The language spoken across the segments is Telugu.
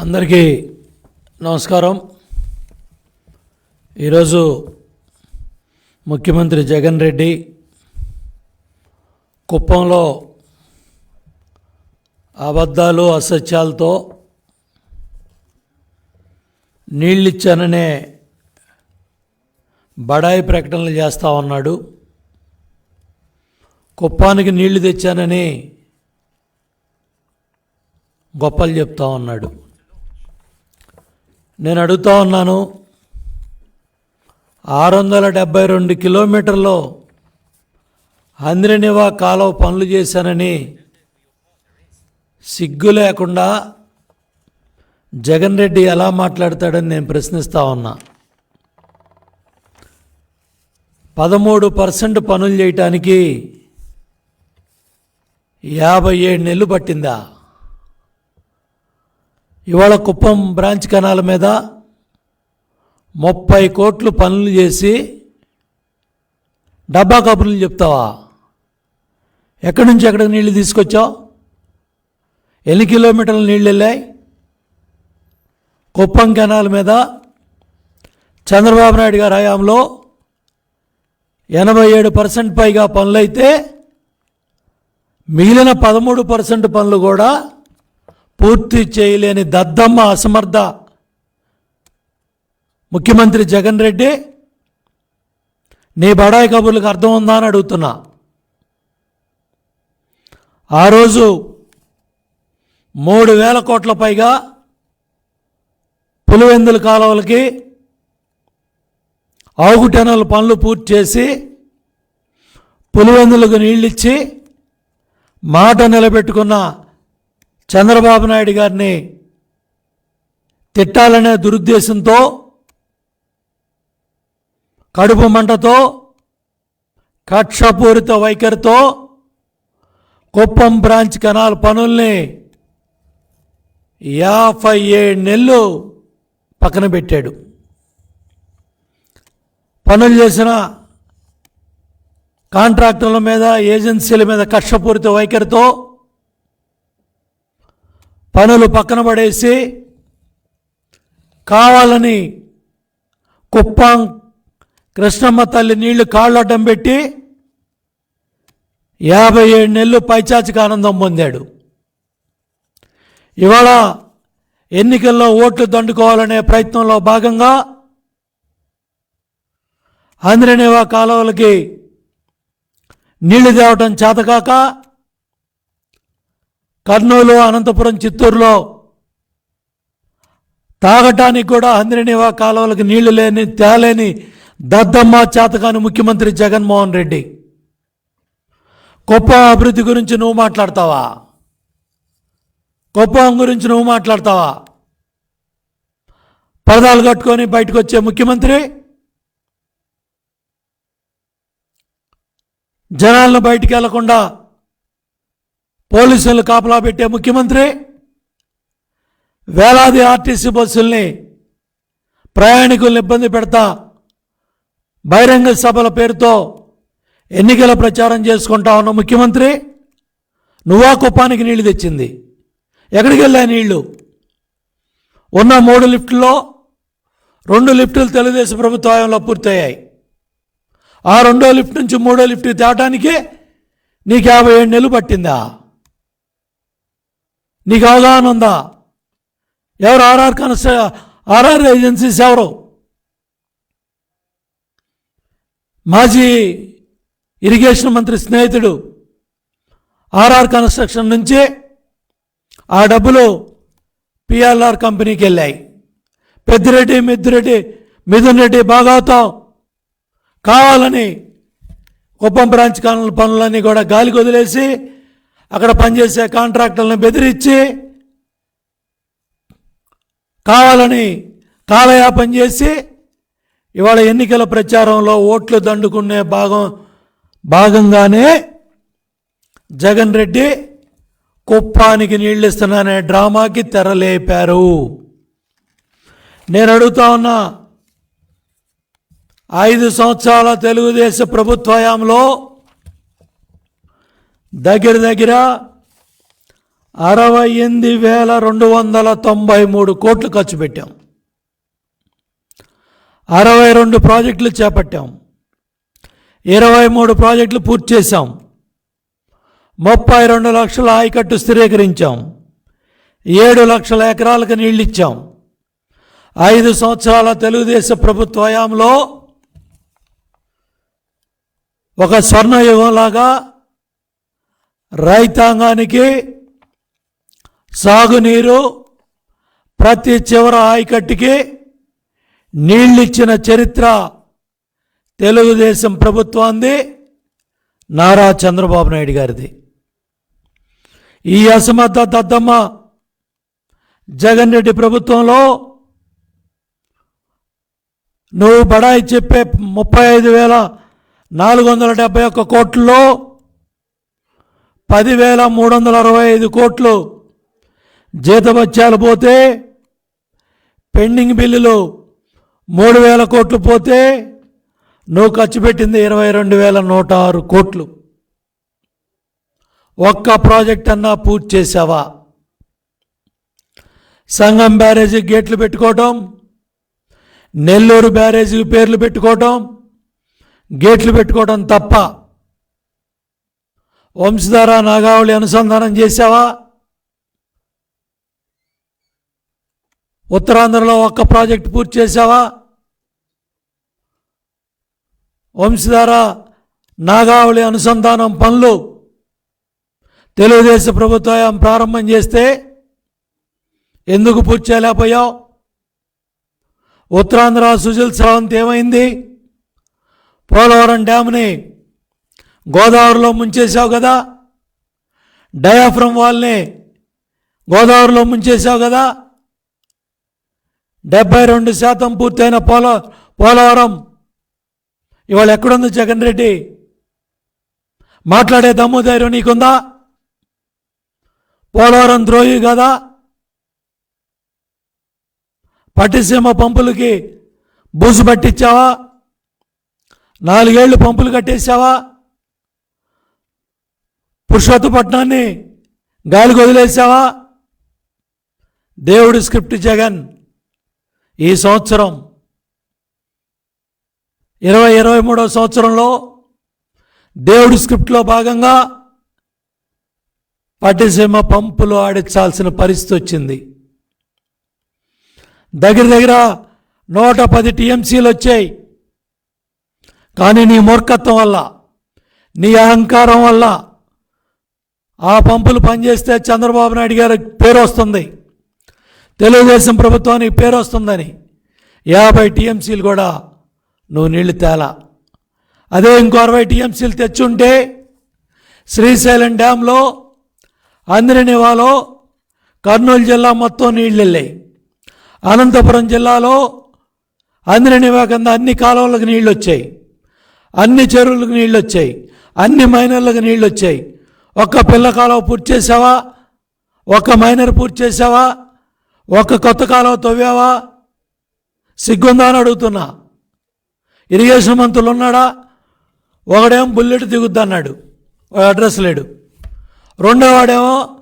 అందరికీ నమస్కారం. ఈరోజు ముఖ్యమంత్రి జగన్ రెడ్డి కుప్పంలో అబద్ధాలు అసత్యాలతో నీళ్ళిచ్చాననే బడాయి ప్రకటనలు చేస్తూ ఉన్నాడు. కుప్పానికి నీళ్ళు తెచ్చానని గొప్పలు చెప్తా ఉన్నాడు. నేను అడుగుతా ఉన్నాను ఆరు వందల డెబ్బై రెండు కిలోమీటర్లో హంద్రినివా కాలువ పనులు చేశానని సిగ్గు లేకుండా జగన్ రెడ్డి ఎలా మాట్లాడతాడని నేను ప్రశ్నిస్తా ఉన్నా. పదమూడు పర్సెంట్ పనులు చేయటానికి యాభై ఏడు నెలలు పట్టిందా? ఇవాళ కుప్పం బ్రాంచ్ కెనాల మీద ముప్పై కోట్లు పనులు చేసి డబ్బా కబుర్లు చెప్తావా? ఎక్కడి నుంచి ఎక్కడికి నీళ్ళు తీసుకొచ్చావు? ఎన్ని కిలోమీటర్లు నీళ్ళు వెళ్ళాయి కుప్పం కెనాల్ మీద చంద్రబాబు నాయుడు గారి హయాంలో ఎనభై ఏడు పర్సెంట్ పైగా పనులైతే మిగిలిన పదమూడు పర్సెంట్ పనులు కూడా పూర్తి చేయలేని దద్దమ్మ అసమర్థ ముఖ్యమంత్రి జగన్ రెడ్డి నీ బడాయి కబుర్లకు అర్థం ఉందా అని అడుగుతున్నా. ఆ రోజు మూడు వేల కోట్ల పైగా పులివెందుల కాలువలకి ఆగుటెనల పనులు పూర్తి చేసి పులివెందులకు నీళ్ళిచ్చి మాట నిలబెట్టుకున్న చంద్రబాబు నాయుడు గారిని తిట్టాలనే దురుద్దేశంతో కడుపు మంటతో కక్షపూరిత వైఖరితో కుప్పం బ్రాంచ్ కెనాల్ పనుల్ని యాభై ఏడు నెలలు పక్కన పెట్టాడు. పనులు చేసిన కాంట్రాక్టర్ల మీద ఏజెన్సీల మీద కక్షపూరిత వైఖరితో పనులు పక్కన పడేసి కావాలని కుప్పం కృష్ణమ్మ తల్లి నీళ్ళు కాళ్ళడ్డం పెట్టి యాభై ఏడు నెలలు పైచాచిక ఆనందం పొందాడు. ఇవాళ ఎన్నికల్లో ఓట్లు దండుకోవాలనే ప్రయత్నంలో భాగంగా ఆంధ్రనేవా కాలువలకి నీళ్ళు తేవటం చేతకాక కర్నూలు అనంతపురం చిత్తూరులో తాగటానికి కూడా అందిననివా కాలువలకు నీళ్ళు లేని తేలేని దద్దమ్మ చేతకాని ముఖ్యమంత్రి జగన్మోహన్ రెడ్డి. కుప్పం అభివృద్ధి గురించి నువ్వు మాట్లాడతావా? కుప్పం గురించి నువ్వు మాట్లాడతావా? పరదాలు కట్టుకొని బయటకు వచ్చే ముఖ్యమంత్రి? జనాలను బయటికి వెళ్ళకుండా పోలీసులు కాపలా పెట్టే ముఖ్యమంత్రి వేలాది ఆర్టీసీ బస్సుల్ని ప్రయాణికులను ఇబ్బంది పెడతా బహిరంగ సభల పేరుతో ఎన్నికల ప్రచారం చేసుకుంటా ఉన్న ముఖ్యమంత్రి నువ్వా కుప్పానికి నీళ్ళు తెచ్చింది. ఎక్కడికి వెళ్ళా నీళ్ళు? ఉన్న మూడు లిఫ్టుల్లో రెండు లిఫ్టులు తెలుగుదేశం ప్రభుత్వ హయాంలో పూర్తయ్యాయి. ఆ రెండో లిఫ్ట్ నుంచి మూడో లిఫ్ట్ తేవటానికి నీకు యాభై ఏడు నెలలు పట్టిందా? నీకు అవగాహన ఉందా? ఎవరు ఆర్ఆర్ కన్స్ట్ర ఆర్ఆర్ ఏజెన్సీస్ ఎవరు? మాజీ ఇరిగేషన్ మంత్రి స్నేహితుడు ఆర్ఆర్ కన్స్ట్రక్షన్ నుంచి ఆ డబ్బులు పిఎల్ఆర్ కంపెనీకి వెళ్ళాయి. పెద్దిరెడ్డి మిద్దిరెడ్డి మిథున్ రెడ్డి బాగవుతాం కావాలని కుప్పం బ్రాంచ్ కానుల పనులన్నీ కూడా గాలికి వదిలేసి అక్కడ పనిచేసే కాంట్రాక్టర్లను బెదిరించి కావాలని కాలయాపన చేసి ఇవాళ ఎన్నికల ప్రచారంలో ఓట్లు దండుకునే భాగం భాగంగానే జగన్ రెడ్డి కుప్పానికి నీళ్ళిస్తున్నానే డ్రామాకి తెరలేపారు. నేను అడుగుతా ఉన్నా ఐదు సంవత్సరాల తెలుగుదేశం ప్రభుత్వ హయాంలో దగ్గర దగ్గర అరవై ఎనిమిది వేల రెండు వందల తొంభై మూడు కోట్లు ఖర్చు పెట్టాం. అరవై రెండు ప్రాజెక్టులు చేపట్టాం. ఇరవై మూడు ప్రాజెక్టులు పూర్తి చేశాం. ముప్పై రెండు లక్షల ఆయకట్టు స్థిరీకరించాం. ఏడు లక్షల ఎకరాలకు నీళ్ళు ఇచ్చాం. ఐదు సంవత్సరాల తెలుగుదేశం ప్రభుత్వ హయాంలో ఒక స్వర్ణయుగంలాగా రైతాంగానికి సాగునీరు ప్రతి చివర ఆయకట్టుకి నీళ్ళిచ్చిన చరిత్ర తెలుగుదేశం ప్రభుత్వాన్ని నారా చంద్రబాబు నాయుడు గారిది. ఈ అసమర్థ దద్దమ్మ జగన్ రెడ్డి ప్రభుత్వంలో నువ్వు బడాయి చెప్పే ముప్పై ఐదు వేల నాలుగు వందల డెబ్బై ఒక్క కోట్లలో పదివేల మూడు వందల అరవై ఐదు కోట్లు జీతభత్యాలు పోతే పెండింగ్ బిల్లులు మూడు వేల కోట్లు పోతే నువ్వు ఖర్చు పెట్టింది ఇరవై రెండు వేల నూట ఆరు కోట్లు. ఒక్క ప్రాజెక్ట్ అన్నా పూర్తి చేసావా సంగం బ్యారేజీ గేట్లు పెట్టుకోవటం నెల్లూరు బ్యారేజీకి పేర్లు పెట్టుకోవటం గేట్లు పెట్టుకోవడం తప్ప వంశధార నాగావళి అనుసంధానం చేసావా ఉత్తరాంధ్రలో ఒక్క ప్రాజెక్ట్ పూర్తి చేసావా వంశధార నాగావళి అనుసంధానం పనులు తెలుగుదేశం ప్రభుత్వం ప్రారంభం చేస్తే ఎందుకు పూర్తి చేయలేకపోయావు? ఉత్తరాంధ్ర సుజల్ స్రవంతి ఏమైంది? పోలవరం డ్యామ్ని గోదావరిలో ముంచేశావు కదా. డయాఫ్రమ్ వాల్ని గోదావరిలో ముంచేశావు కదా. డెబ్బై రెండు శాతం పూర్తయిన పోల పోలవరం. ఇవాళ ఎక్కడుంది జగన్ రెడ్డి? మాట్లాడే దమ్ము ధైర్యం నీకుందా? పోలవరం ద్రోహి కదా. పట్టిసీమ పంపులకి బూజు పట్టించావా? నాలుగేళ్ళు పంపులు కట్టేశావా? పురుషోత్తపట్నాన్ని గాలికి వదిలేసావా దేవుడు స్క్రిప్ట్ జగన్ ఈ సంవత్సరం ఇరవై ఇరవై మూడవ సంవత్సరంలో దేవుడి స్క్రిప్ట్లో భాగంగా పట్టిసీమ పంపులు ఆడించాల్సిన పరిస్థితి వచ్చింది. దగ్గర దగ్గర నూట పది టీఎంసీలు వచ్చాయి. కానీ నీ మూర్ఖత్వం వల్ల నీ అహంకారం వల్ల ఆ పంపులు పనిచేస్తే చంద్రబాబు నాయుడు గారి పేరు వస్తుంది. తెలుగుదేశం ప్రభుత్వానికి పేరు వస్తుందని యాభై టీఎంసీలు కూడా నువ్వు నీళ్ళు తేలా. అదే ఇంకో అరవై టీఎంసీలు తెచ్చుంటే శ్రీశైలం డ్యాంలో అందిరనివాలో కర్నూలు జిల్లా మొత్తం నీళ్ళు వెళ్ళాయి అనంతపురం జిల్లాలో అందిరనివా కింద అన్ని కాలువలకు నీళ్ళు వచ్చాయి అన్ని చెరువులకు నీళ్ళు వచ్చాయి అన్ని మైనర్లకు నీళ్ళు వచ్చాయి ఒక్క పిల్ల కాలువ పూర్తి చేసావా ఒక్క మైనర్ పూర్తి చేసావా ఒక్క కొత్త కాలువ తవ్వావా? సిగ్గుందా అని అడుగుతున్నా. ఇరిగేషన్ మంత్రులు ఉన్నాడా? ఒకడేమో బుల్లెట్ దిగుద్ది అన్నాడు. అడ్రస్ లేడు. రెండో వాడేమో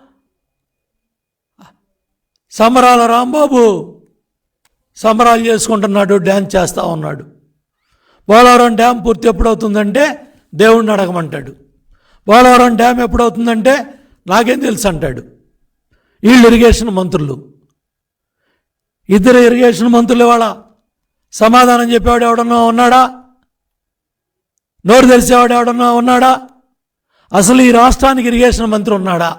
సంబరాల రాంబాబు సంబరాలు చేసుకుంటున్నాడు డ్యాన్స్ చేస్తూ ఉన్నాడు. పోలవరం డ్యామ్ పూర్తి ఎప్పుడవుతుందంటే దేవుణ్ణి అడగమంటాడు. పోలవరం డ్యామ్ ఎప్పుడవుతుందంటే నాకేం తెలుసు అంటాడు. వీళ్ళు ఇరిగేషన్ మంత్రులు. ఇద్దరు ఇరిగేషన్ మంత్రులు ఇవాళ సమాధానం చెప్పేవాడు ఎవడన్నా ఉన్నాడా? నోరు తెలిసేవాడు ఎవడన్నా ఉన్నాడా? అసలు ఈ రాష్ట్రానికి ఇరిగేషన్ మంత్రి ఉన్నాడా?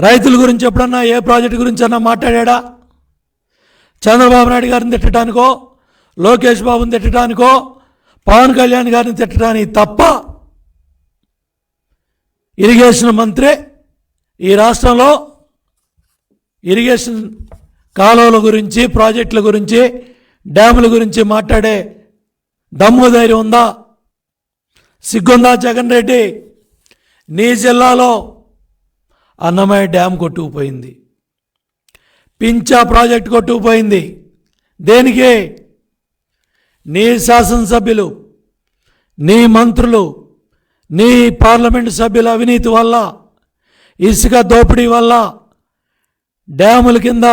రైతుల గురించి ఎప్పుడన్నా ఏ ప్రాజెక్టు గురించి అన్నా మాట్లాడా? చంద్రబాబు నాయుడు గారిని తిట్టడానికో లోకేష్ బాబుని తిట్టడానికో పవన్ కళ్యాణ్ గారిని తిట్టడానికి తప్ప ఇరిగేషన్ మంత్రి ఈ రాష్ట్రంలో ఇరిగేషన్ కాలువల గురించి ప్రాజెక్టుల గురించి డ్యాముల గురించి మాట్లాడే దమ్ము ధైర్యం ఉందా? సిగ్గుందా జగన్ రెడ్డి? నీ జిల్లాలో అన్నమయ్య డ్యామ్ కొట్టుకుపోయింది. పించా ప్రాజెక్ట్ కొట్టుకుపోయింది. దేనికి? నీ శాసనసభ్యులు నీ మంత్రులు నీ పార్లమెంటు సభ్యుల అవినీతి వల్ల ఇసుక దోపిడీ వల్ల డ్యాముల కింద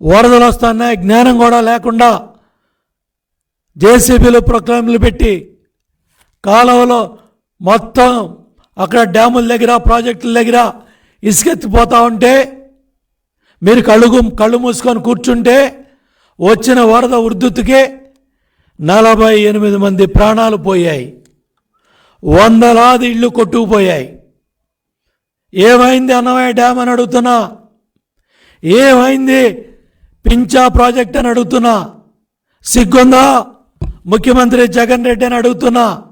వరదలు వస్తున్నాయి జ్ఞానం కూడా లేకుండా జేసీబీలు ప్రొక్లైమ్లు పెట్టి కాలువలో మొత్తం అక్కడ డ్యాముల దగ్గర ప్రాజెక్టుల దగ్గర ఇసుకెత్తిపోతూ ఉంటే మీరు కళ్ళు కళ్ళు మూసుకొని కూర్చుంటే వచ్చిన వరద ఉర్దుతుకే నలభై ఎనిమిది మంది ప్రాణాలు పోయాయి. వందలాది ఇళ్ళు కొట్టుకుపోయాయి. ఏమైంది అన్నమయ్య డ్యామ్ అని అడుగుతున్నా. ఏమైంది పించా ప్రాజెక్ట్ అని అడుగుతున్నా. సిగ్గుందా? ముఖ్యమంత్రి జగన్ రెడ్డి అని అడుగుతున్నా.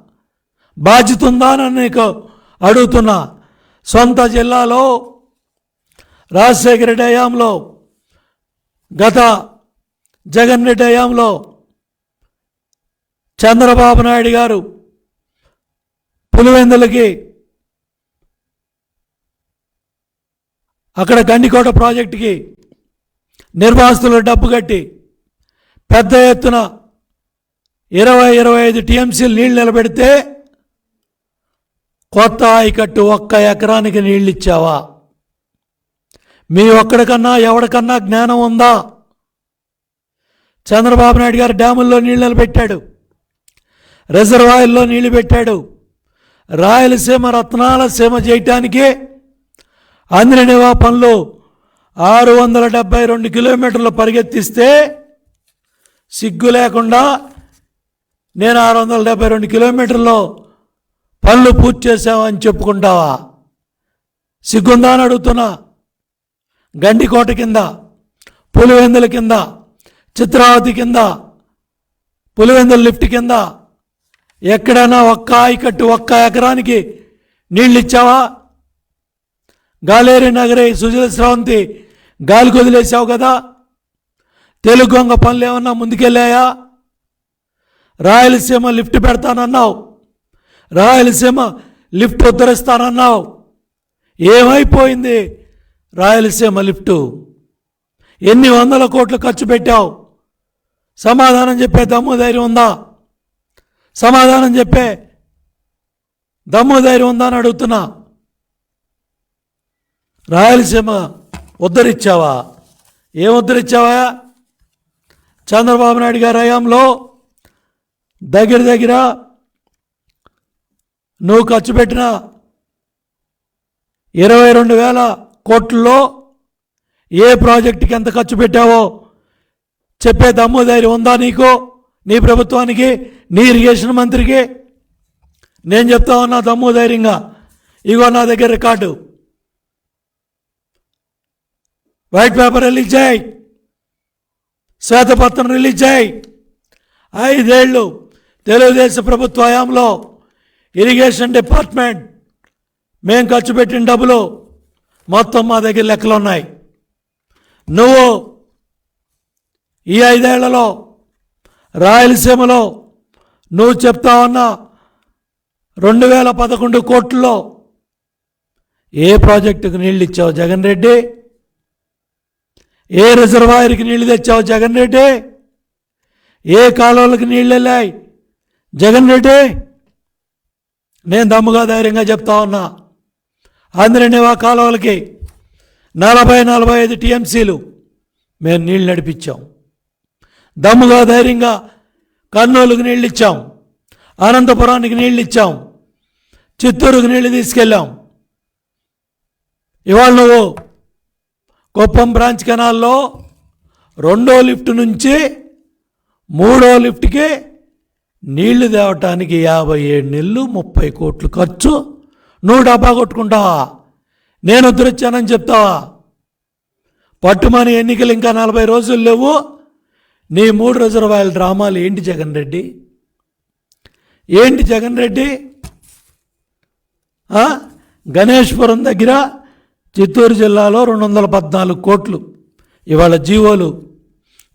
బాధ్యత ఉందా అని నీకు అడుగుతున్నా. సొంత జిల్లాలో రాజశేఖర రెడ్డి హయాంలో గత జగన్ రెడ్డి హయాంలో చంద్రబాబు నాయుడు గారు పులివెందులకి అక్కడ గండికోట ప్రాజెక్టుకి నిర్వాసితులు డబ్బు కట్టి పెద్ద ఎత్తున ఇరవై ఇరవై ఐదు టీఎంసీలు నీళ్ళు నిలబెడితే కొత్త ఆయకట్టు ఒక్క ఎకరానికి నీళ్ళు ఇచ్చావా? మీ ఒక్కడికన్నా ఎవడికన్నా జ్ఞానం ఉందా? చంద్రబాబు నాయుడు గారు డ్యాముల్లో నీళ్ళు నిలబెట్టాడు. రిజర్వాయర్లో నీళ్ళు పెట్టాడు. రాయలసీమ రత్నాల సీమ చేయటానికి అంద్రనివా పనులు ఆరు వందల డెబ్బై రెండు కిలోమీటర్లు పరిగెత్తిస్తే సిగ్గు లేకుండా నేను ఆరు వందల డెబ్బై రెండు కిలోమీటర్లు పనులు పూర్తి చేసామని చెప్పుకుంటావా? సిగ్గుందా అని అడుగుతున్నా. గండికోట కింద పులివెందుల కింద చిత్రావతి కింద పులివెందుల లిఫ్ట్ కింద ఎక్కడైనా ఒక్క ఆయకట్టు ఒక్క ఎకరానికి నీళ్ళు ఇచ్చావా గాలేరి నగరే సుజల స్రవంతి గాలికి వదిలేసావు కదా? తెలుగుగొంగ పనులు ఏమన్నా ముందుకెళ్ళాయా? రాయలసీమ లిఫ్ట్ పెడతానన్నావు. రాయలసీమ లిఫ్ట్ ఉద్ధరిస్తానన్నావు. ఏమైపోయింది రాయలసీమ లిఫ్టు? ఎన్ని వందల కోట్లు ఖర్చు పెట్టావు? సమాధానం చెప్పే దమ్ము ధైర్యం ఉందా? సమాధానం చెప్పే దమ్ము ధైర్యం ఉందా అని అడుగుతున్నా. రాయలసీమ ఉద్ధరించావా ఏం ఉద్ధరించావా చంద్రబాబు నాయుడు గారి హయాంలో దగ్గర దగ్గర నువ్వు ఖర్చు పెట్టిన ఇరవై రెండు వేల కోట్లలో ఏ ప్రాజెక్టుకి ఎంత ఖర్చు పెట్టావో చెప్పే దమ్ము ధైర్యం ఉందా నీకు? నీ ప్రభుత్వానికి నీ ఇరిగేషన్ మంత్రికి నేను చెప్తా ఉన్నా దమ్ము ధైర్యంగా. ఇగో నా దగ్గర రికార్డు. వైట్ పేపర్ రిలీజ్ చేయి. శ్వేతపత్రం రిలీజ్ చేయి. ఐదేళ్ళు తెలుగుదేశం ప్రభుత్వ హయాంలో ఇరిగేషన్ డిపార్ట్మెంట్ మేము ఖర్చు పెట్టిన డబ్బులు మొత్తం మా దగ్గర లెక్కలు ఉన్నాయి నువ్వు ఈ ఐదేళ్ళలో రాయలసీమలో నువ్వు చెప్తా ఉన్న రెండు వేల పదకొండు కోట్లలో ఏ ప్రాజెక్టుకు నీళ్ళు ఇచ్చావు జగన్ రెడ్డి? ఏ రిజర్వాయర్కి నీళ్ళు తెచ్చావు జగన్ రెడ్డి? ఏ కాలువలకు నీళ్ళు వెళ్ళాయి జగన్ రెడ్డి? నేను దమ్ముగా ధైర్యంగా చెప్తా ఉన్నా. ఆంధ్రనివా కాలువలకి నలభై నలభై ఐదు టీఎంసీలు మేము నీళ్ళు నడిపించాం. దమ్ముగా ధైర్యంగా కర్నూలుకు నీళ్ళు ఇచ్చాం. అనంతపురానికి నీళ్ళు ఇచ్చాం. చిత్తూరుకు నీళ్ళు తీసుకెళ్ళాం. ఇవాళ నువ్వు కుప్పం బ్రాంచ్ కెనాల్లో రెండో లిఫ్ట్ నుంచి మూడో లిఫ్ట్కి నీళ్ళు తేవటానికి యాభై ఏడు నెలలు ముప్పై కోట్లు ఖర్చు. నువ్వు డబ్బా కొట్టుకుంటావా నేను ఉద్ధరించానని చెప్తావా? పట్టుమని ఎన్నికలు ఇంకా నలభై రోజులు లేవు. నీ మూడు రిజర్వాయర్ డ్రామాలు ఏంటి జగన్ రెడ్డి? ఏంటి జగన్ రెడ్డి? గణేష్పురం దగ్గర చిత్తూరు జిల్లాలో రెండు వందల పద్నాలుగు కోట్లు ఇవాళ జీవోలు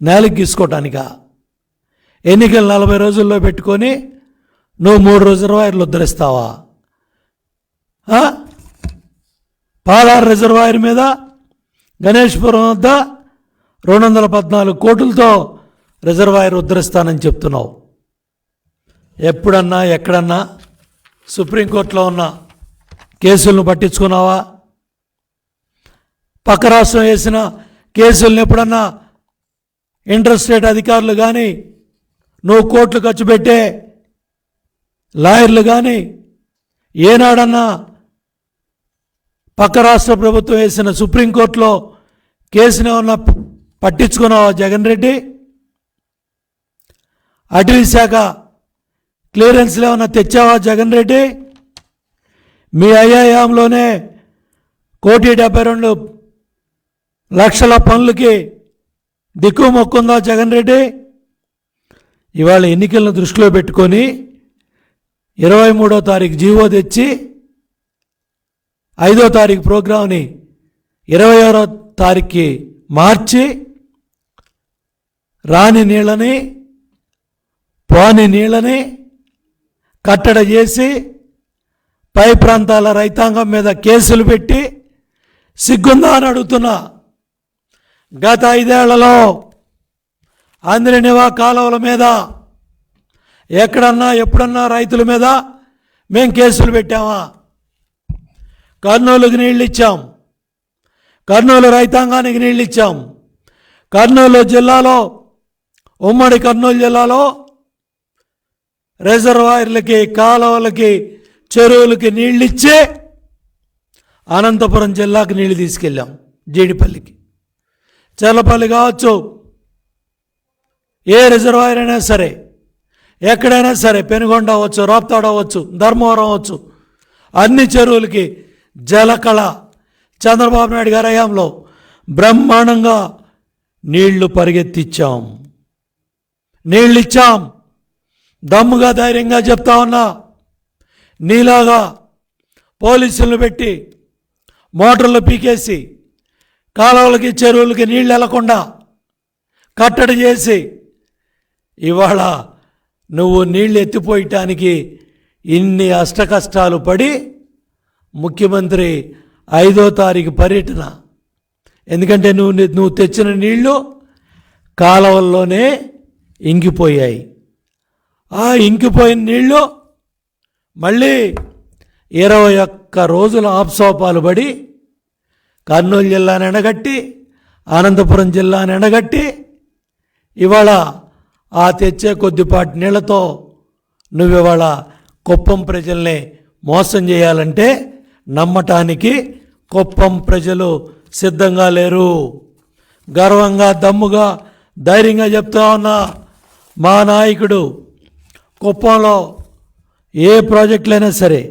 నేలకు గీసుకోవటానికా ఎన్నికలు నలభై రోజుల్లో పెట్టుకొని నువ్వు మూడు రిజర్వాయర్లు ఉద్ధరిస్తావా? పాలార్ రిజర్వాయర్ మీద గణేష్పురం వద్ద రెండు వందల పద్నాలుగు కోట్లతో రిజర్వాయర్ ఉద్ధరిస్తానని చెప్తున్నావు. ఎప్పుడన్నా ఎక్కడన్నా సుప్రీంకోర్టులో ఉన్న కేసులను పట్టించుకున్నావా? పక్క రాష్ట్రం వేసిన కేసులను ఎప్పుడన్నా ఇంటర్స్టేట్ అధికారులు కానీ నువ్వు కోట్లు ఖర్చు పెట్టే లాయర్లు కానీ ఏనాడన్నా పక్క రాష్ట్ర ప్రభుత్వం వేసిన సుప్రీంకోర్టులో కేసుని ఏమన్నా పట్టించుకున్నావా జగన్ రెడ్డి? అటవీ శాఖ క్లియరెన్స్లు ఏమైనా తెచ్చావా జగన్ రెడ్డి? మీ ఐఐఎంలోనే కోటి డెబ్బై రెండు లక్షల పనులకి దిక్కు మొక్కుందా జగన్ రెడ్డి? ఇవాళ ఎన్నికలను దృష్టిలో పెట్టుకొని ఇరవై మూడో తారీఖు జీవో తెచ్చి ఐదో తారీఖు ప్రోగ్రాంని ఇరవై ఆరో తారీఖుకి మార్చి రాని నీళ్ళని పోని నీళ్ళని కట్టడ చేసి పై ప్రాంతాల రైతాంగం మీద కేసులు పెట్టి సిగ్గుందా అని అడుగుతున్నా గత ఐదేళ్ళలో అందరినివా కాలువల మీద ఎక్కడన్నా ఎప్పుడన్నా రైతుల మీద మేం కేసులు పెట్టామా? కర్నూలుకి నీళ్ళు ఇచ్చాం. కర్నూలు రైతాంగానికి నీళ్ళు ఇచ్చాం. కర్నూలు జిల్లాలో ఉమ్మడి కర్నూలు జిల్లాలో రిజర్వాయర్లకి కాలువలకి చెరువులకి నీళ్ళు ఇచ్చే అనంతపురం జిల్లాకి నీళ్ళు తీసుకెళ్ళాం జీడిపల్లికి. చల్లపల్లి కావచ్చు ఏ రిజర్వాయర్ అయినా సరే ఎక్కడైనా సరే పెనుగొండ అవ్వచ్చు రాప్తాడు అవ్వచ్చు ధర్మవరం అవ్వచ్చు అన్ని చెరువులకి జలకళ. చంద్రబాబు నాయుడు గారి హయాంలో బ్రహ్మాండంగా నీళ్ళు పరిగెత్తిచ్చాం. నీళ్ళు ఇచ్చాం దమ్ముగా ధైర్యంగా చెప్తా ఉన్నా నీలాగా పోలీసులను పెట్టి మోటార్లు పీకేసి కాలువలకి చెరువులకి నీళ్ళు వెళ్ళకుండా కట్టడి చేసి ఇవాళ నువ్వు నీళ్ళు ఎత్తిపోయటానికి ఇన్ని అష్టకష్టాలు పడి ముఖ్యమంత్రి ఐదో తారీఖు పర్యటన. ఎందుకంటే నువ్వు నువ్వు తెచ్చిన నీళ్ళు కాలువల్లోనే ఇంగిపోయాయి ఆ ఇంకిపోయిన నీళ్ళు మళ్ళీ ఇరవై ఒక్క రోజుల ఆప్సోపాలు పడి కర్నూలు జిల్లాని ఎండగట్టి అనంతపురం జిల్లాని ఎండగట్టి ఇవాళ ఆ తెచ్చే కొద్దిపాటి నీళ్ళతో నువ్వు ఇవాళ కుప్పం ప్రజల్ని మోసం చేయాలంటే నమ్మటానికి కుప్పం ప్రజలు సిద్ధంగా లేరు. గర్వంగా దమ్ముగా ధైర్యంగా చెప్తా ఉన్నా మా నాయకుడు కుప్పంలో ఏ ప్రాజెక్టులైనా సరే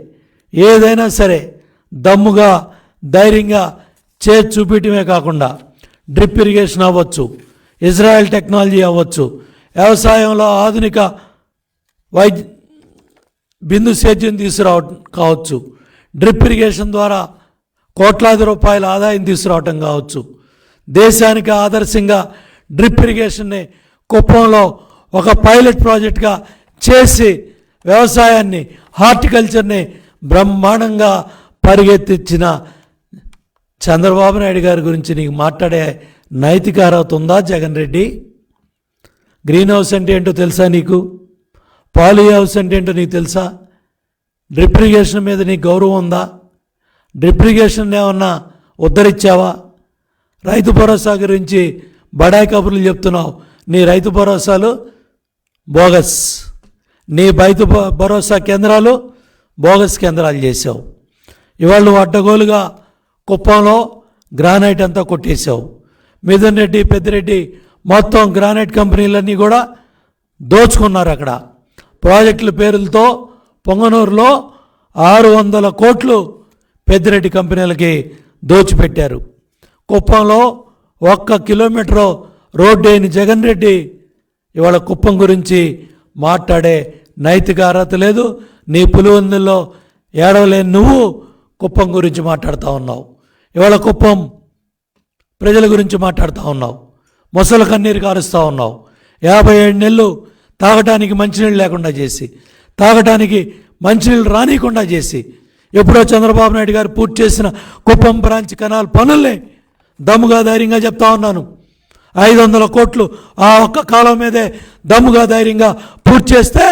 ఏదైనా సరే దమ్ముగా ధైర్యంగా చేసి చూపించడమే కాకుండా డ్రిప్ ఇరిగేషన్ అవ్వచ్చు ఇజ్రాయెల్ టెక్నాలజీ అవ్వచ్చు వ్యవసాయంలో ఆధునిక వైద్య బిందు సేద్యం తీసుకురావటం కావచ్చు డ్రిప్ ఇరిగేషన్ ద్వారా కోట్లాది రూపాయల ఆదాయం తీసుకురావటం కావచ్చు. దేశానికి ఆదర్శంగా డ్రిప్ ఇరిగేషన్ని కుప్పంలో ఒక పైలట్ ప్రాజెక్ట్గా చేసి వ్యవసాయాన్ని హార్టికల్చర్ని బ్రహ్మాండంగా పరిగెత్తించిన చంద్రబాబు నాయుడు గారి గురించి నీకు మాట్లాడే నైతిక అర్హత ఉందా జగన్ రెడ్డి? గ్రీన్ హౌస్ అంటే ఏంటో తెలుసా నీకు? పాలీ హౌస్ అంటే ఏంటో నీకు తెలుసా? డ్రిప్రిగేషన్ మీద నీకు గౌరవం ఉందా? డ్రిప్రిగేషన్ ఏమన్నా ఉద్ధరించావా? రైతు భరోసా గురించి బడాయి కబుర్లు చెప్తున్నావు. నీ రైతు భరోసాలు బోగస్. నీ రైతు భరోసా కేంద్రాలు బోగస్ కేంద్రాలు చేసావు. ఇవాళ నువ్వు అడ్డగోలుగా కుప్పంలో గ్రానైట్ అంతా కొట్టేశావు మిథున్ రెడ్డి పెద్దిరెడ్డి మొత్తం గ్రానైట్ కంపెనీలన్నీ కూడా దోచుకున్నారు అక్కడ. ప్రాజెక్టుల పేర్లతో పొంగనూరులో ఆరు వందల కోట్లు పెద్దిరెడ్డి కంపెనీలకి దోచిపెట్టారు. కుప్పంలో ఒక్క కిలోమీటర్ రోడ్డు అయిన జగన్ రెడ్డి ఇవాళ కుప్పం గురించి మాట్లాడే నైతిక అర్హత లేదు నీ పులివందుల్లో ఏడవలేని నువ్వు కుప్పం గురించి మాట్లాడుతూ ఉన్నావు. ఇవాళ కుప్పం ప్రజల గురించి మాట్లాడుతూ ఉన్నావు. మొసలు కన్నీరు కారుస్తూ ఉన్నావు. యాభై ఏడు నెలలు తాగటానికి మంచినీళ్ళు లేకుండా చేసి తాగటానికి మంచినీళ్ళు రానియకుండా చేసి ఎప్పుడో చంద్రబాబు నాయుడు గారు పూర్తి చేసిన కుప్పం బ్రాంచ్ కెనాల్ పనుల్ని దమ్ముగా ధైర్యంగా చెప్తా ఉన్నాను. ఐదు వందల కోట్లు ఆ ఒక్క కాలం మీదే దమ్ముగా ధైర్యంగా పూర్తి చేస్తే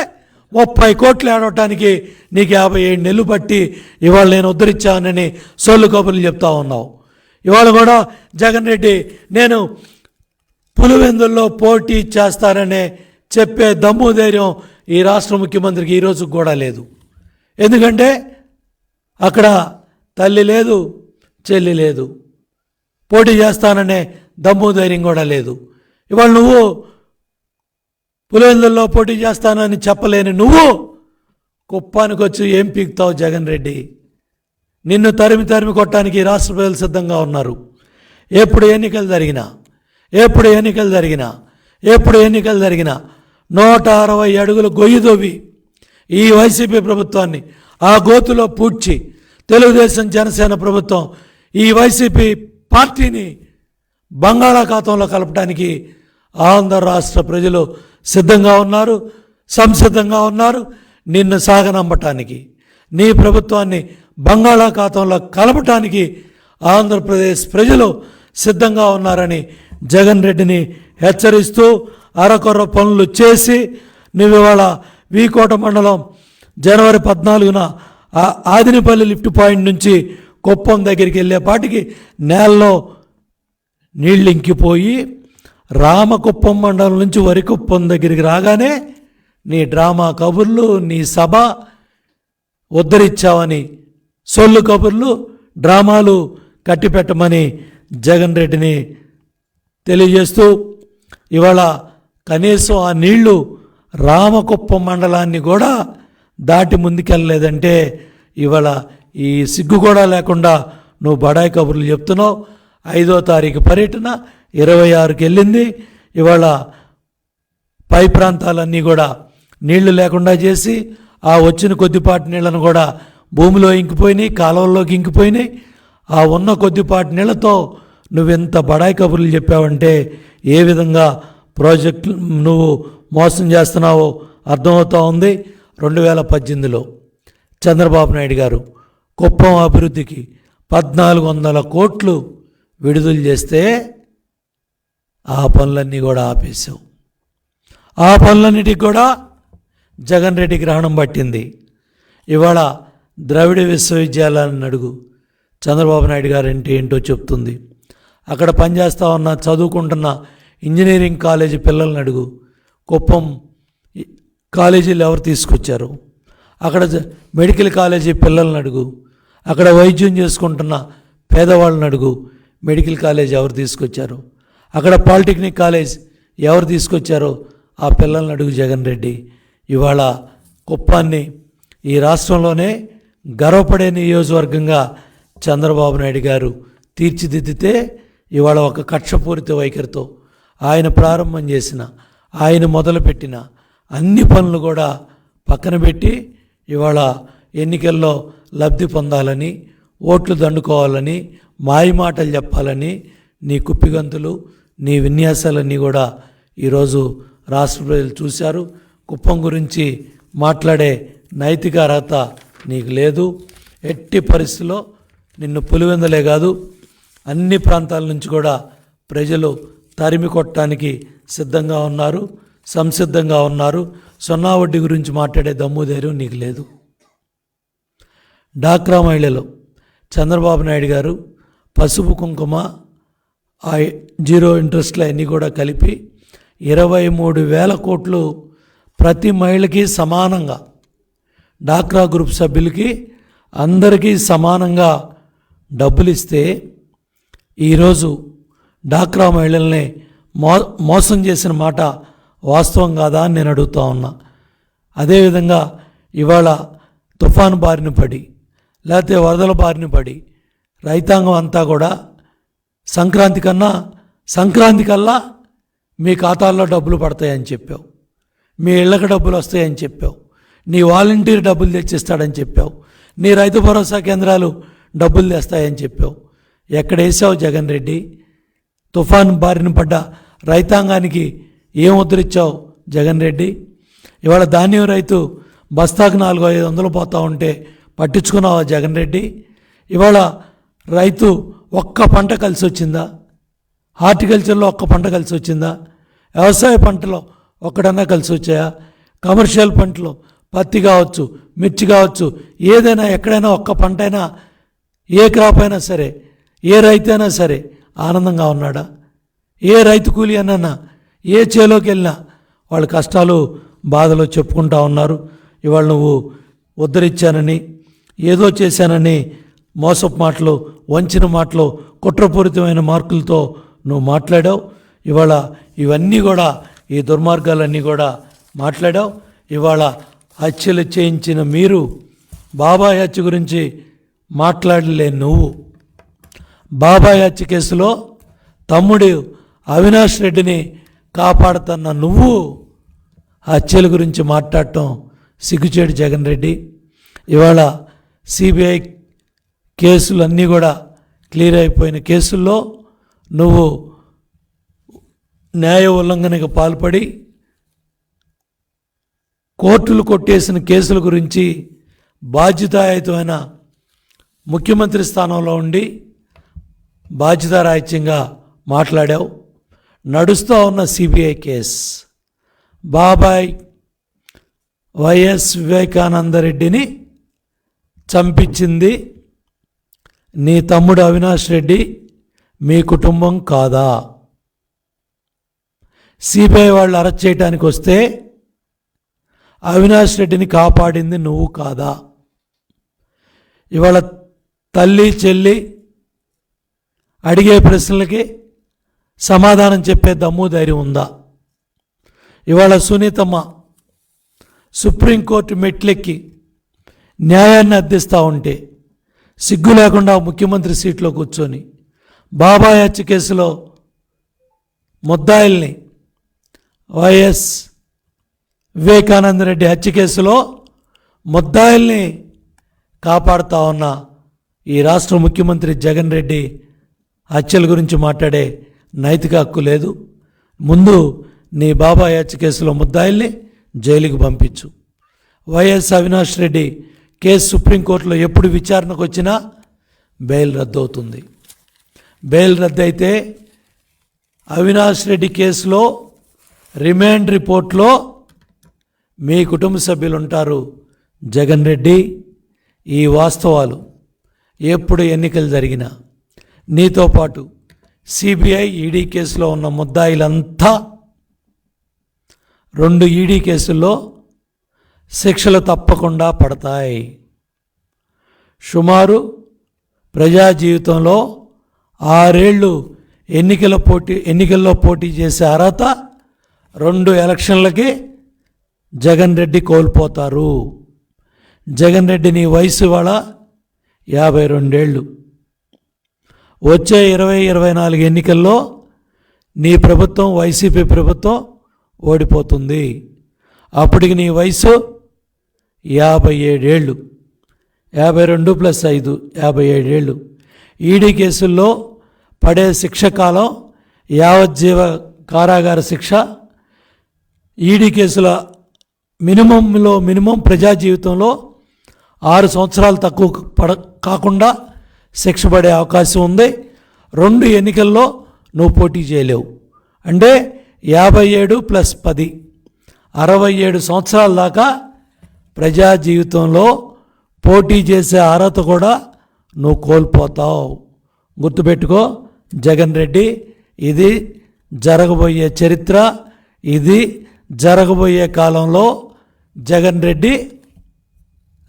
ముప్పై కోట్లు ఏడవటానికి నీకు యాభై ఏడు నెలలు బట్టి ఇవాళ నేను ఉద్ధరించానని సొల్లు కబుర్లు చెప్తా ఉన్నావు. ఇవాళ కూడా జగన్ రెడ్డి నేను పులివెందుల్లో పోటీ చేస్తాననే చెప్పే దమ్ము ధైర్యం ఈ రాష్ట్ర ముఖ్యమంత్రికి ఈరోజు కూడా లేదు. ఎందుకంటే అక్కడ తల్లి లేదు చెల్లి లేదు. పోటీ చేస్తాననే దమ్ము ధైర్యం కూడా లేదు. ఇవాళ నువ్వు పులివెందుల్లో పోటీ చేస్తానని చెప్పలేని నువ్వు కుప్పానికి వచ్చి ఏం పీకుతావు జగన్ రెడ్డి? నిన్ను తరిమి తరిమి కొట్టడానికి రాష్ట్ర ప్రజలు సిద్ధంగా ఉన్నారు. ఎప్పుడు ఎన్నికలు జరిగినా ఎప్పుడు ఎన్నికలు జరిగినా ఎప్పుడు ఎన్నికలు జరిగినా నూట అరవై అడుగులు గొయ్యి దొవ్వి ఈ వైసీపీ ప్రభుత్వాన్ని ఆ గోతులో పూడ్చి తెలుగుదేశం జనసేన ప్రభుత్వం ఈ వైసీపీ పార్టీని బంగాళాఖాతంలో కలపడానికి ఆంధ్ర రాష్ట్ర ప్రజలు సిద్ధంగా ఉన్నారు సంసిద్ధంగా ఉన్నారు. నిన్ను సాగనంపటానికి నీ ప్రభుత్వాన్ని బంగాళాఖాతంలో కలపటానికి ఆంధ్రప్రదేశ్ ప్రజలు సిద్ధంగా ఉన్నారని జగన్ రెడ్డిని హెచ్చరిస్తూ అరకొర పనులు చేసి నువ్వు ఇవాళ వీకోట మండలం జనవరి పద్నాలుగున ఆదినిపల్లి లిఫ్ట్ పాయింట్ నుంచి కుప్పం దగ్గరికి వెళ్ళేపాటికి నేలలో నీళ్ళు ఇంకిపోయి రామకుప్పం మండలం నుంచి వరికుప్పం దగ్గరికి రాగానే నీ డ్రామా కబుర్లు నీ సభ ఉద్ధరించావని సొల్లు కబుర్లు డ్రామాలు కట్టిపెట్టమని జగన్ రెడ్డిని తెలియజేస్తూ ఇవాళ కనీసం ఆ నీళ్ళు రామకుప్పం మండలాన్ని కూడా దాటి ముందుకెళ్ళలేదంటే ఇవాళ ఈ సిగ్గు కూడా లేకుండా నువ్వు బడాయి కబుర్లు చెప్తున్నావు. ఐదో తారీఖు పర్యటన ఇరవై ఆరుకి వెళ్ళింది ఇవాళ పై ప్రాంతాలన్నీ కూడా నీళ్ళు లేకుండా చేసి ఆ వచ్చిన కొద్దిపాటి నీళ్ళను కూడా భూమిలో ఇంకిపోయినాయి కాలువల్లోకి ఇంకిపోయినాయి. ఆ ఉన్న కొద్దిపాటి నీళ్ళతో నువ్వెంత బడాయి కబుర్లు చెప్పావంటే ఏ విధంగా ప్రాజెక్టు నువ్వు మోసం చేస్తున్నావో అర్థమవుతా ఉంది. రెండు వేల పద్దెనిమిదిలో చంద్రబాబు నాయుడు గారు కుప్పం అభివృద్ధికి పద్నాలుగు వందల కోట్లు విడుదల చేస్తే ఆ పనులన్నీ కూడా ఆపేశావు. ఆ పనులన్నిటికి కూడా జగన్ రెడ్డి గ్రహణం పట్టింది. ఇవాళ ద్రవిడ విశ్వవిద్యాలయాన్ని అడుగు. చంద్రబాబు నాయుడు గారు అంటే ఏంటో చెప్తుంది. అక్కడ పనిచేస్తా ఉన్న చదువుకుంటున్న ఇంజనీరింగ్ కాలేజీ పిల్లల్ని అడుగు. కుప్పం కాలేజీలు ఎవరు తీసుకొచ్చారు? అక్కడ మెడికల్ కాలేజీ పిల్లల్ని అడుగు. అక్కడ వైద్యం చేసుకుంటున్న పేదవాళ్ళని అడుగు. మెడికల్ కాలేజీ ఎవరు తీసుకొచ్చారు? అక్కడ పాలిటెక్నిక్ కాలేజ్ ఎవరు తీసుకొచ్చారో ఆ పిల్లల్ని అడుగు జగన్ రెడ్డి. ఇవాళ కుప్పాన్ని ఈ రాష్ట్రంలోనే గర్వపడే నియోజకవర్గంగా చంద్రబాబు నాయుడు గారు తీర్చిదిద్దితే ఇవాళ ఒక కక్షపూరిత వైఖరితో ఆయన ప్రారంభం చేసిన ఆయన మొదలుపెట్టిన అన్ని పనులు కూడా పక్కన పెట్టి ఇవాళ ఎన్నికల్లో లబ్ధి పొందాలని ఓట్లు దండుకోవాలని మాయమాటలు చెప్పాలని నీ కుప్పిగంతులు నీ విన్యాసాలన్నీ కూడా ఈరోజు రాష్ట్ర ప్రజలు చూశారు. కుప్పం గురించి మాట్లాడే నైతిక అర్హత నీకు లేదు. ఎట్టి పరిస్థితిలో నిన్ను పులివెందలే కాదు అన్ని ప్రాంతాల నుంచి కూడా ప్రజలు తరిమి కొట్టడానికి సిద్ధంగా ఉన్నారు సంసిద్ధంగా ఉన్నారు. సున్నా వడ్డీ గురించి మాట్లాడే దమ్ము ధైర్యం నీకు లేదు. డాక్రా మహిళలు చంద్రబాబు నాయుడు గారు పసుపు కుంకుమ ఆ జీరో ఇంట్రెస్ట్లు అన్నీ కూడా కలిపి ఇరవై మూడు వేల కోట్లు ప్రతి మహిళకి సమానంగా డాక్రా గ్రూప్ సభ్యులకి అందరికీ సమానంగా డబ్బులు ఇస్తే ఈరోజు డాక్రా మహిళల్ని మో మోసం చేసిన మాట వాస్తవం కాదా అని నేను అడుగుతా ఉన్నా. అదేవిధంగా ఇవాళ తుఫాను బారిన పడి లేకపోతే వరదల బారిన పడి రైతాంగం అంతా కూడా సంక్రాంతి కన్నా సంక్రాంతి కల్లా మీ ఖాతాల్లో డబ్బులు పడతాయని చెప్పావు. మీ ఇళ్ళకి డబ్బులు వస్తాయని చెప్పావు. నీ వాలంటీర్ డబ్బులు తెచ్చిస్తాడని చెప్పావు. నీ రైతు భరోసా కేంద్రాలు డబ్బులు తెస్తాయని చెప్పావు. ఎక్కడ వేసావు జగన్ రెడ్డి? తుఫాన్ బారిన పడ్డ రైతాంగానికి ఏం ఉద్ధరించావు జగన్ రెడ్డి? ఇవాళ ధాన్యం రైతు బస్తాకు నాలుగు ఐదు వందలు పోతా ఉంటే పట్టించుకున్నావా జగన్ రెడ్డి? ఇవాళ రైతు ఒక్క పంట కలిసి వచ్చిందా? హార్టికల్చర్లో ఒక్క పంట కలిసి వచ్చిందా? వ్యవసాయ పంటలో ఒక్కడన్నా కలిసి వచ్చాయా? కమర్షియల్ పంటలో పత్తి కావచ్చు మిర్చి కావచ్చు ఏదైనా ఎక్కడైనా ఒక్క పంట అయినా ఏ క్రాప్ అయినా సరే ఏ రైతు అయినా సరే ఆనందంగా ఉన్నాడా? ఏ రైతు కూలి అన్నా ఏ చేలోకి వెళ్ళినా వాళ్ళ కష్టాలు బాధలు చెప్పుకుంటా ఉన్నారు. ఇవాళ నువ్వు ఉద్ధరించానని ఏదో చేశానని మోసపు మాటలు వంచిన మాటలు కుట్రపూరితమైన మార్కులతో నువ్వు మాట్లాడావు. ఇవాళ ఇవన్నీ కూడా ఈ దుర్మార్గాలన్నీ కూడా మాట్లాడావు. ఇవాళ హత్యలు చేయించిన మీరు బాబాయ్ హత్య గురించి మాట్లాడలే నువ్వు. బాబాయ్ హత్య కేసులో తమ్ముడు అవినాష్ రెడ్డిని కాపాడుతున్న నువ్వు హత్యల గురించి మాట్లాడటం సిగ్గుచేడు జగన్ రెడ్డి. ఇవాళ సిబిఐ కేసులన్నీ కూడా క్లియర్ అయిపోయిన కేసుల్లో నువ్వు న్యాయ ఉల్లంఘనకు పాల్పడి కోర్టులు కొట్టేసిన కేసుల గురించి బాధ్యతాయుతమైన ముఖ్యమంత్రి స్థానంలో ఉండి బాధ్యతారాహిత్యంగా మాట్లాడావు. నడుస్తూ ఉన్న సిబిఐ కేస్. బాబాయ్ వైఎస్ వివేకానందరెడ్డిని చంపించింది నీ తమ్ముడు అవినాష్ రెడ్డి మీ కుటుంబం కాదా? సిబిఐ వాళ్ళు అరెస్ట్ చేయడానికి వస్తే అవినాష్ రెడ్డిని కాపాడింది నువ్వు కాదా? ఇవాళ తల్లి చెల్లి అడిగే ప్రశ్నలకి సమాధానం చెప్పే దమ్ము ధైర్యం ఉందా? ఇవాళ సునీతమ్మ సుప్రీంకోర్టు మెట్లెక్కి న్యాయాన్ని అర్థిస్తూ ఉంటే సిగ్గు లేకుండా ముఖ్యమంత్రి సీట్లో కూర్చొని బాబాయ్ హత్య కేసులో ముద్దాయిల్ని వైఎస్ వివేకానంద రెడ్డి హత్య కేసులో ముద్దాయిల్ని కాపాడుతా ఉన్న ఈ రాష్ట్ర ముఖ్యమంత్రి జగన్ రెడ్డి హత్యల గురించి మాట్లాడే నైతిక హక్కు లేదు. ముందు నీ బాబాయ్ హత్య కేసులో ముద్దాయిల్ని జైలుకి పంపించు. వైఎస్ అవినాష్ రెడ్డి కేసు సుప్రీంకోర్టులో ఎప్పుడు విచారణకు వచ్చినా బెయిల్ రద్దు అవుతుంది బెయిల్ రద్దు అయితే అవినాష్ రెడ్డి కేసులో రిమాండ్ రిపోర్ట్లో మీ కుటుంబ సభ్యులు ఉంటారు జగన్ రెడ్డి. ఈ వాస్తవాలు ఎప్పుడు ఎన్నికలు జరిగినా నీతో పాటు సిబిఐ ఈడీ కేసులో ఉన్న ముద్దాయిలంతా రెండు ఈడీ కేసుల్లో శిక్షలు తప్పకుండా పడతాయి. సుమారు ప్రజా జీవితంలో ఆరేళ్ళు ఎన్నికల పోటీ ఎన్నికల్లో పోటీ చేసే అర్హత రెండు ఎలక్షన్లకి జగన్ రెడ్డి కోల్పోతారు. జగన్ రెడ్డి నీ వయసు వాళ్ళ యాభై రెండేళ్ళు. వచ్చే ఇరవై ఇరవై నాలుగు ఎన్నికల్లో నీ ప్రభుత్వం వైసీపీ ప్రభుత్వం ఓడిపోతుంది. అప్పటికి నీ వయసు యాభై ఏడేళ్ళు. యాభై రెండు ప్లస్ ఐదు యాభై ఏడేళ్ళు. ఈడీ కేసుల్లో పడే శిక్ష కాలం యావజ్జీవ కారాగార శిక్ష ఈడీ కేసుల మినిమంలో మినిమం ప్రజా జీవితంలో ఆరు సంవత్సరాలు తక్కువ పడ కాకుండా శిక్ష పడే అవకాశం ఉంది. రెండు ఎన్నికల్లో నువ్వు పోటీ చేయలేవు. అంటే యాభై ఏడు ప్లస్ పది అరవై ఏడు సంవత్సరాల దాకా ప్రజా జీవితంలో పోటీ చేసే అర్హత కూడా నువ్వు కోల్పోతావు. గుర్తుపెట్టుకో జగన్ రెడ్డి ఇది జరగబోయే చరిత్ర ఇది జరగబోయే కాలంలో జగన్ రెడ్డి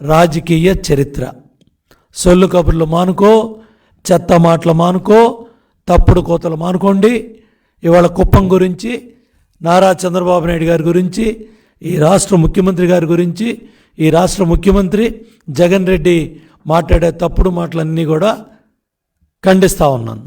రాజకీయ చరిత్ర. సొల్లు కబుర్లు మానుకో చెత్త మాటలు మానుకో తప్పుడు కోతలు మానుకోండి. ఇవాళ కుప్పం గురించి నారా చంద్రబాబు నాయుడు గారి గురించి ఈ రాష్ట్ర ముఖ్యమంత్రి గారి గురించి ఈ రాష్ట్ర ముఖ్యమంత్రి జగన్ రెడ్డి మాట్లాడే తప్పుడు మాటలన్నీ కూడా ఖండిస్తూ ఉన్నాను.